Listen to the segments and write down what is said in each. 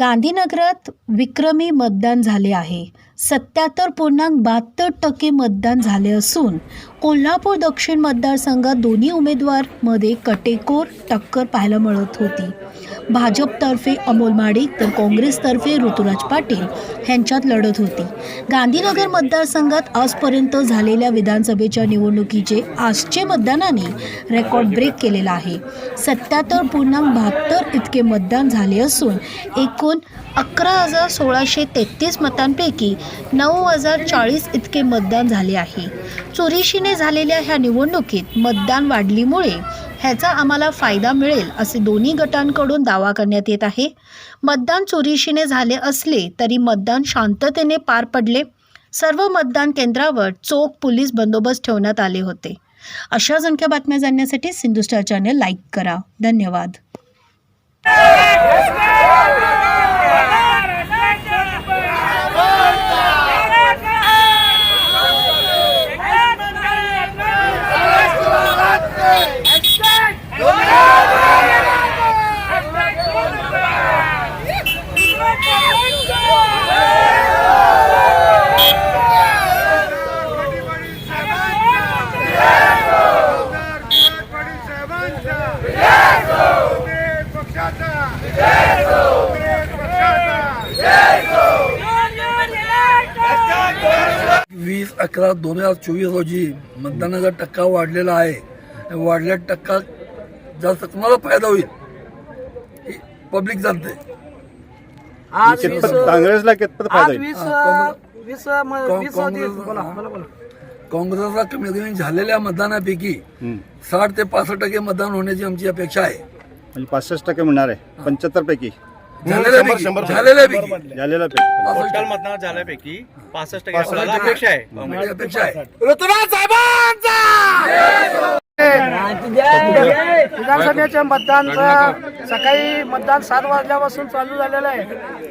गांधीनगरात विक्रमी मतदान झाले आहे. सत्याहत्तर पूर्णांक बहात्तर टक्के मतदान झाले असून कोल्हापूर दक्षिण मतदारसंघात दोन्ही उमेदवारमध्ये कटेकोर टक्कर पाहायला मिळत होती. भाजपतर्फे अमोल माडिक तर काँग्रेसतर्फे ऋतुराज पाटील यांच्यात लढत होती. गांधीनगर मतदारसंघात आजपर्यंत झालेल्या विधानसभेच्या निवडणुकीचे आजचे मतदानाने रेकॉर्ड ब्रेक केलेला आहे. सत्याहत्तर पूर्णांक बहात्तर इतके मतदान झाले असून एकूण अकरा हजार सोळाशे तेहतीस मतांपैकी नऊ हजार चाळीस इतके मतदान झाले आहे. चोरीशीने झालेल्या ह्या निवडणुकीत मतदान वाढलीमुळे ह्याचा आम्हाला फायदा मिळेल असे दोन्ही गटांकडून दावा करण्यात येत आहे. मतदान चोरीशीने झाले असले तरी मतदान शांततेने पार पडले. सर्व मतदान केंद्रावर चोख पोलीस बंदोबस्त ठेवण्यात आले होते. अशा संख्या बातम्या जाणण्यासाठी सिंधुस्टार चॅनल लाईक करा. धन्यवाद. वीस अकरा दोन हजार चोवीस रोजी मतदानाचा टक्का वाढलेला आहे. वाढल्या टक्का जास्त कोणाला फायदा होईल. पब्लिक जाणते. आज कितपत वीस काँग्रेसला कितपत फायदा आज होईल? वीस वीस म- काँ- वीस काँग्रेस- बोला बोला बोला. काँग्रेसला कमीत कमी झालेल्या मतदानापैकी हम्म. साठ ते पासष्ट टक्के मतदान होण्याची आमची अपेक्षा आहे. म्हणजे पासष्ट टक्के म्हणणार आहे. पंच्याहत्तर पैकी. झालेल्यापैकी झालेल्यापैकी झालेला पैकी. पासष्ट टोटल मतदान झाल्यापैकी पासष्ट टक्के आपल्याला अपेक्षा आहे. अपेक्षा आहे. विधानसभेचे मतदान सकाळी मतदान सात वाजल्यापासून चालू झालेलं आहे.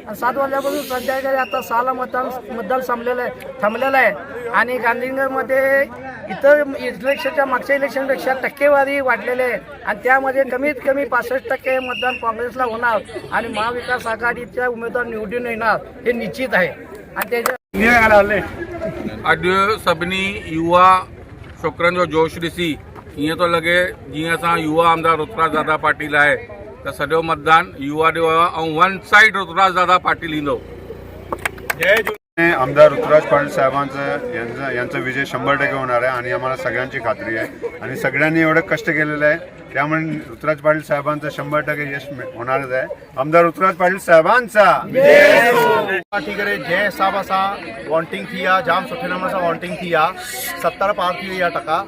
आणि सात वाजल्यापासून संध्याकाळी आता सहाला मतदान मतदान संपलेलं आहे थांबलेलं आहे. आणि गांधीनगरमध्ये इतर इलेक्शनच्या मागच्या इलेक्शनपेक्षा टक्केवारी वाढलेली आहे. आणि त्यामध्ये कमीत कमी पासष्ट टक्के मतदान काँग्रेसला होणार आणि महाविकास आघाडीच्या उमेदवार निवडून येणार हे निश्चित आहे. आणि त्याच्या अॼु सभिनी युवा छोकिरनि जो जोश ॾिसी ईअं थो लॻे जीअं असां युवा आमदार ऋतुराज दादा पाटील आहे त सॼो मतदान युवा ॾियो आहे ऐं वन साइड ऋतुराज दादा पाटील ईंदो। आमदार ऋतुराज पाटील साहेबांचं यांचा यांचा विजय शंभर टक्के होणार आहे आणि आम्हाला सगळ्यांची खात्री आहे आणि सगळ्यांनी एवढं कष्ट केलेलं आहे त्यामुळे ऋतुराज पाटील साहेबांचं शंभर टक्के यश होणारच आहे. आमदार ऋतुराज पाटील साहेबांचा! पार्टी करे जंहिं हिसाब सां वॉन्टिंग थी आहे जाम सुठे नमूने सां वॉन्टिंग थी आहे सतरि पार थी वई आहे टका।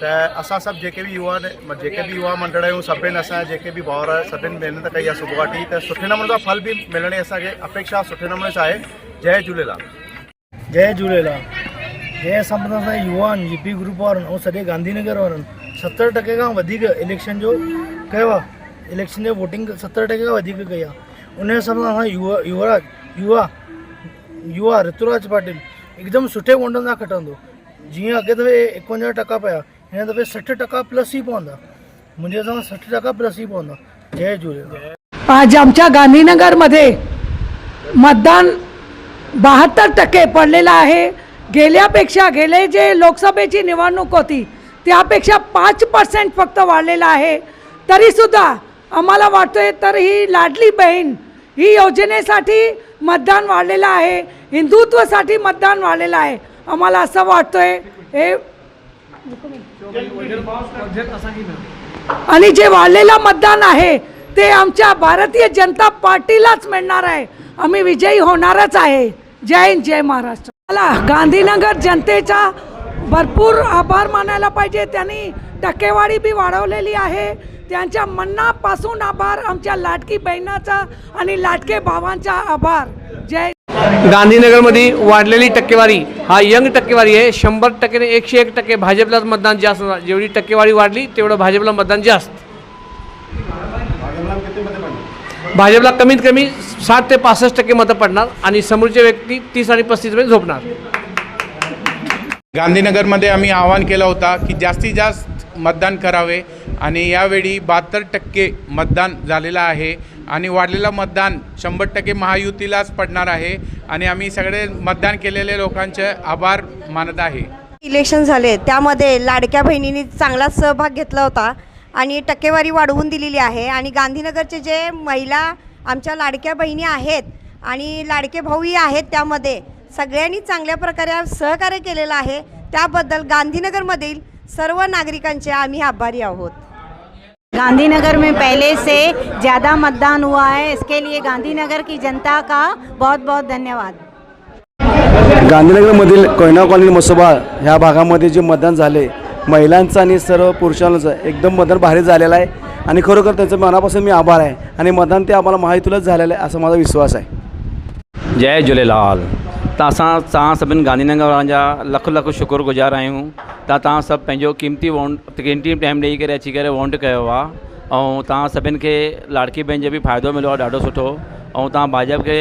ته اسان سڀ جيڪي به يووا جيڪي به يووا منڊل آهيون سڀني اسان جيڪي به ڀائر سڀني محنت ڪئي آهي صبح کان ته سٺي نموني سان ڦل به ملڻ جي اسان کي اپيڪشا سٺي نموني سان آهي. جئي جهوليلال. جئي جهوليلال. جنهن حساب سان يووا آهن جي پي گروپ وارن ۽ سڄي گانڌي نگر وارن. ستر ٽڪي کان وڌيڪ اليڪشن جو ڪيو آهي. اليڪشن جو ووٽنگ ستر ٽڪي کان وڌيڪ ڪئي آهي. ان حساب سان اسان يووا يوراج يووا يووا رتراج پاٽل هڪدم سٺي ووٽن سان کٽندو. جيئن اڳي دفعي ايڪونجاهه ٽڪا پيا हिन दफ़े सठि टका प्लस ई पवंदा। मुंहिंजे हिसाब सां सठि टका प्लस ई पवंदा। जय झूलेलाल। आज आमच्या गांधीनगरमध्ये मतदान बहात्तर टक्के पडलेलं आहे. गेल्यापेक्षा गेले जे लोकसभेची निवडणूक होती त्यापेक्षा पाच पर्सेंट फक्त वाढलेलं आहे. तरीसुद्धा आम्हाला वाटतोय तर ही लाडली बहीण ही योजनेसाठी मतदान वाढलेलं आहे. हिंदुत्वासाठी मतदान वाढलेलं आहे. आम्हाला असं वाटतोय हे आणि जे वाढलेलं मतदान आहे ते आमच्या भारतीय जनता पार्टीलाच मिळणार आहे. आम्ही विजयी होणारच आहे. जय हिंद जय महाराष्ट्र. मला गांधीनगर जनतेचा भरपूर आभार मानायला पाहिजे. त्यांनी टक्केवारी बी वाढवलेली आहे. त्यांच्या मनापासून आभार आमच्या लाडकी बहिणाचा आणि लाडके भावांचा आभार. जय गांधीनगरमध्ये वाढलेली टक्केवारी हा यंग टक्केवारी आहे. शंभर टक्के एकशे एक टक्के भाजपलाच मतदान जास्त होणार जेवढी टक्केवारी वाढली तेवढं भाजपला मतदान जास्त. भाजपला कमीत कमी साठ ते पासष्ट टक्के मतं पडणार आणि समोरचे व्यक्ती तीस आणि पस्तीसमध्ये झोपणार. गांधीनगरमध्ये आम्ही आवाहन केला होता की जास्तीत जास्त मतदान करावे आणि यावेळी बहात्तर टक्के मतदान झालेलं आहे. आणि वाढलेलं मतदान शंभर टक्के महायुतीलाच पडणार आहे. आणि आम्ही सगळे मतदान केलेले लोकांचे आभार मानत आहे. इलेक्शन झाले त्यामध्ये लाडक्या बहिणींनी चांगला सहभाग घेतला होता आणि टक्केवारी वाढवून दिलेली आहे. आणि गांधीनगरचे जे महिला आमच्या लाडक्या बहिणी आहेत आणि लाडके भाऊही आहेत त्यामध्ये सगळ्यांनी चांगल्या प्रकारे सहकार्य केलेलं आहे. त्याबद्दल गांधीनगरमधील सर्व नागरिकांचे आम्ही आभारी आहोत. गांधीनगर में पहले से ज़्यादा मतदान हुआ है। इसके लिए गांधीनगर की जनता का बहुत बहुत धन्यवाद गांधीनगरमधील कोयना कॉलनी मसोबा ह्या भागामध्ये जे मतदान झाले महिलांचं आणि सर्व पुरुषांचं एकदम मतदान भारी झालेलं आहे आणि खरोखर त्याचं मनापासून मी आभार आहे आणि मतदान ते आम्हाला माहितीलाच झालेलं आहे असा माझा विश्वास आहे. जय झूलेलाल. त असां तव्हां सभिनि गांधीनगर वारनि जा लख लख शुक्रगुज़ार आहियूं। त तव्हां सभु पंहिंजो क़ीमती वोट क़ीमती टाइम ॾेई करे अची करे वोट कयो आहे ऐं तव्हां सभिनि खे लाड़की बहन जो बि फ़ाइदो मिलियो आहे ॾाढो सुठो। ऐं तव्हां भाजपा खे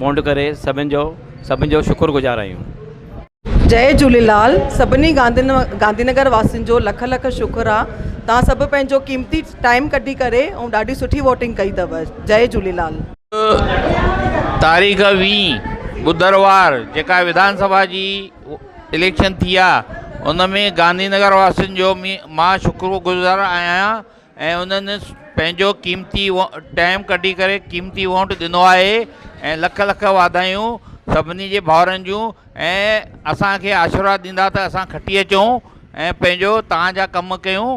वोट करे सभिनि जो सभिनि जो शुक्रगुज़ार आहियूं। जय झूलेलाल। सभिनी गांधी गांधीनगर वासियुनि जो लख लख शुक्र आहे तव्हां सभु पंहिंजो क़ीमती टाइम कढी करे ऐं ॾाढी सुठी वोटिंग कई अथव। जय झूलेलाल। तारीख़ वीह। بڌروار جيڪا وڌان سڀا جي اليڪشن ٿي آهي ان ۾ گانڌي نگر واسين جو مي شڪرگذار آهيان ۽ انهن پنهنجو قيمتي وو ٽائيم ڪڍي ڪري قيمتي ووٽ ڏنو آهي ۽ لک لک واڌايون سڀني جي ڀائرن جون ۽ اسان کي آشيرواد ڏيندا ته اسان کٽي اچون ۽ پنهنجو توهان جا ڪم ڪيون